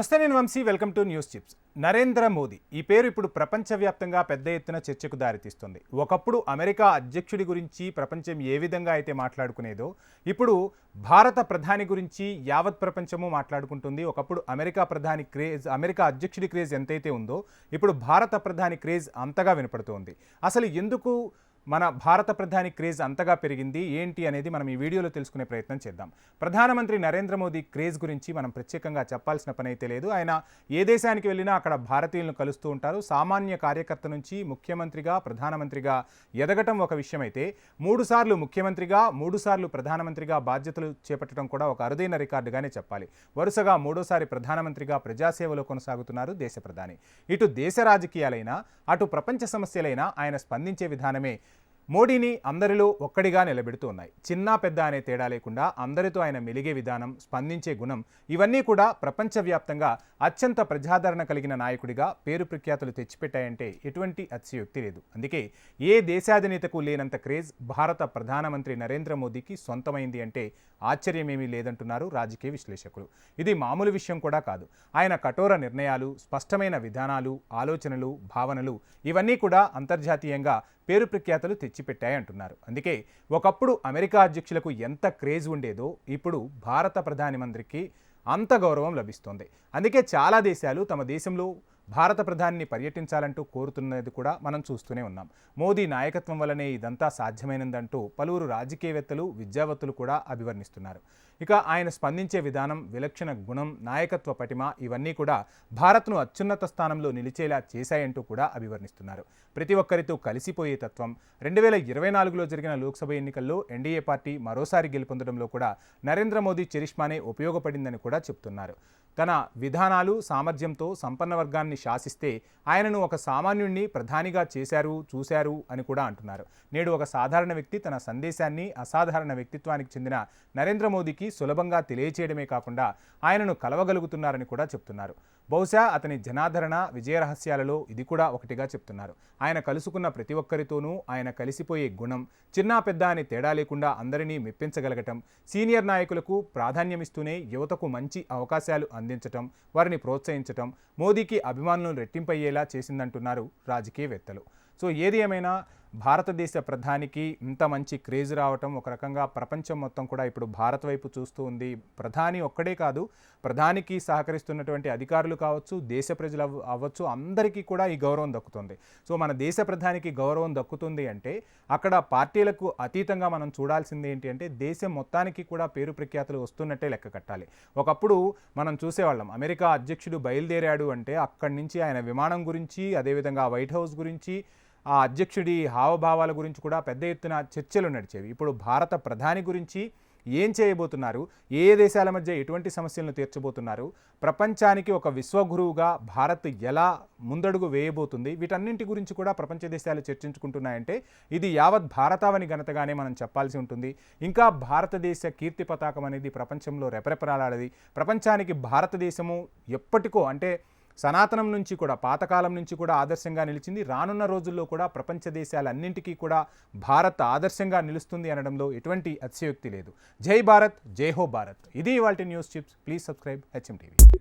నమస్తే నేను Vamshi. Welcome to news chips. Narendra Modi ఈ పేరు ఇప్పుడు ప్రపంచవ్యాప్తంగా పెద్ద ఎత్తున చర్చకు దారితీస్తుంది. ఒకప్పుడు అమెరికా అధ్యక్షుడి గురించి ప్రపంచం ఏ విధంగా అయితే మాట్లాడుకునేదో ఇప్పుడు భారత ప్రధాని గురించి యావత్ ప్రపంచము మాట్లాడుకుంటుంది. ఒకప్పుడు అమెరికా ప్రధాని క్రేజ్ అమెరికా అధ్యక్షుడి క్రేజ్ ఎంతైతే ఉందో ఇప్పుడు భారత ప్రధాని క్రేజ్ అంతగా వినపడుతోంది. అసలు ఎందుకు మన భారత ప్రధాని క్రేజ్ అంతగా పెరిగింది ఏంటి అనేది మనం ఈ వీడియోలో తెలుసుకునే ప్రయత్నం చేద్దాం. ప్రధానమంత్రి నరేంద్ర మోదీ క్రేజ్ గురించి మనం ప్రత్యేకంగా చెప్పాల్సిన పని అయితే లేదు. ఆయన ఏ దేశానికి వెళ్ళినా అక్కడ భారతీయులను కలుస్తూ ఉంటారు. సామాన్య కార్యకర్త నుంచి ముఖ్యమంత్రిగా ప్రధానమంత్రిగా ఎదగటం ఒక విషయం అయితే మూడుసార్లు ముఖ్యమంత్రిగా మూడుసార్లు ప్రధానమంత్రిగా బాధ్యతలు చేపట్టడం కూడా ఒక అరుదైన రికార్డుగానే చెప్పాలి. వరుసగా మూడోసారి ప్రధానమంత్రిగా ప్రజాసేవలో కొనసాగుతున్నారు దేశ ప్రధాని. ఇటు దేశ రాజకీయాలైనా అటు ప్రపంచ సమస్యలైనా ఆయన స్పందించే విధానమే మోడీని అందరిలో ఒక్కడిగా నిలబెడుతూ ఉన్నాయి. చిన్న పెద్ద అనే తేడా లేకుండా అందరితో ఆయన మెలిగే విధానం స్పందించే గుణం ఇవన్నీ కూడా ప్రపంచవ్యాప్తంగా అత్యంత ప్రజాదరణ కలిగిన నాయకుడిగా పేరు ప్రఖ్యాతులు తెచ్చిపెట్టాయంటే ఎటువంటి అతిశయోక్తి లేదు. అందుకే ఏ దేశాధినేతకు లేనంత క్రేజ్ భారత ప్రధానమంత్రి నరేంద్ర మోదీకి సొంతమైంది అంటే ఆశ్చర్యమేమీ లేదంటున్నారు రాజకీయ విశ్లేషకులు. ఇది మామూలు విషయం కూడా కాదు. ఆయన కఠోర నిర్ణయాలు స్పష్టమైన విధానాలు ఆలోచనలు భావనలు ఇవన్నీ కూడా అంతర్జాతీయంగా పేరు ప్రఖ్యాతలు తెచ్చిపెట్టాయి అంటున్నారు. అందుకే ఒకప్పుడు అమెరికా అధ్యక్షులకు ఎంత క్రేజ్ ఉండేదో ఇప్పుడు భారత ప్రధానమంత్రికి అంత గౌరవం లభిస్తోంది. అందుకే చాలా దేశాలు తమ దేశంలో భారత ప్రధానిని పర్యటించాలంటూ కోరుతున్నది కూడా మనం చూస్తూనే ఉన్నాం. మోదీ నాయకత్వం వల్లనే ఇదంతా సాధ్యమైనదంటూ పలువురు రాజకీయవేత్తలు విద్యావేత్తలు కూడా అభివర్ణిస్తున్నారు. ఇక ఆయన స్పందించే విధానం విలక్షణ గుణం నాయకత్వ పటిమ ఇవన్నీ కూడా భారత్ను అత్యున్నత స్థానంలో నిలిచేలా చేశాయంటూ కూడా అభివర్ణిస్తున్నారు. ప్రతి ఒక్కరితో కలిసిపోయే తత్వం రెండు వేల ఇరవై నాలుగులో జరిగిన లోక్సభ ఎన్నికల్లో ఎన్డీఏ పార్టీ మరోసారి గెలుపొందడంలో కూడా నరేంద్ర మోదీ చరిష్మానే ఉపయోగపడిందని కూడా చెప్తున్నారు. తన విధానాలు సామర్థ్యంతో సంపన్న వర్గాన్ని శాసిస్తే ఆయనను ఒక సామాన్యుణ్ణి ప్రధానిగా చేశారు చూశారు అని కూడా అంటున్నారు. నేడు ఒక సాధారణ వ్యక్తి తన సందేశాన్ని అసాధారణ వ్యక్తిత్వానికి చెందిన నరేంద్ర మోదీకి సులభంగా తెలియచేయడమే కాకుండా ఆయనను కలవగలుగుతున్నారని కూడా చెప్తున్నారు. బహుశా అతని జనాదరణ విజయ రహస్యాలలో ఇది కూడా ఒకటిగా చెప్తున్నారు. ఆయన కలుసుకున్న ప్రతి ఒక్కరితోనూ ఆయన కలిసిపోయే గుణం చిన్న పెద్ద అని తేడా లేకుండా అందరినీ మెప్పించగలగటం సీనియర్ నాయకులకు ప్రాధాన్యమిస్తూనే యువతకు మంచి అవకాశాలు అందించటం వారిని ప్రోత్సహించటం మోదీకి అభిమానులను రెట్టింపయ్యేలా చేసిందంటున్నారు రాజకీయవేత్తలు. సో ఏది ఏమైనా భారతదేశ ప్రధానికి ఇంత మంచి క్రేజ్ రావటం ఒక రకంగా ప్రపంచం మొత్తం కూడా ఇప్పుడు భారత్ వైపు చూస్తూ ఉంది. ప్రధాని ఒక్కడే కాదు ప్రధానికి సహకరిస్తున్నటువంటి అధికారులు కావచ్చు దేశ ప్రజలు అవ్వచ్చు అందరికీ కూడా ఈ గౌరవం దక్కుతుంది. సో మన దేశ ప్రధానికి గౌరవం దక్కుతుంది అంటే అక్కడ పార్టీలకు అతీతంగా మనం చూడాల్సింది ఏంటి అంటే దేశం మొత్తానికి కూడా పేరు ప్రఖ్యాతులు వస్తున్నట్టే లెక్క కట్టాలి. ఒకప్పుడు మనం చూసేవాళ్ళం అమెరికా అధ్యక్షుడు బయలుదేరాడు అంటే అక్కడి నుంచి ఆయన విమానం గురించి అదేవిధంగా వైట్ హౌస్ గురించి ఆ అధ్యక్షుడి హావభావాల గురించి కూడా పెద్ద ఎత్తున చర్చలు నడిచేవి. ఇప్పుడు భారత ప్రధాని గురించి ఏం చేయబోతున్నారు? ఏ దేశాల మధ్య ఎటువంటి సమస్యలను తీర్చబోతున్నారు? ప్రపంచానికి ఒక విశ్వగురువుగా భారత్ ఎలా ముందడుగు వేయబోతుంది? వీటన్నింటి గురించి కూడా ప్రపంచ దేశాలు చర్చించుకుంటున్నాయంటే ఇది యావత్ భారతావని ఘనతగానే మనం చెప్పాల్సి ఉంటుంది. ఇంకా భారతదేశ కీర్తి పతాకం అనేది ప్రపంచంలో రెపరెపరాలాడది. ప్రపంచానికి భారతదేశము ఎప్పటికో అంటే సనాతనం నుంచి కూడా పాతకాలం నుంచి కూడా ఆదర్శంగా నిలిచింది. రానున్న రోజుల్లో కూడా ప్రపంచ దేశాలన్నింటికీ కూడా భారత్ ఆదర్శంగా నిలుస్తుంది అనడంలో ఎటువంటి అతిశయోక్తి లేదు. జై భారత్ జై హో భారత్. ఇది ఇవాళ news chips. Please subscribe HM TV.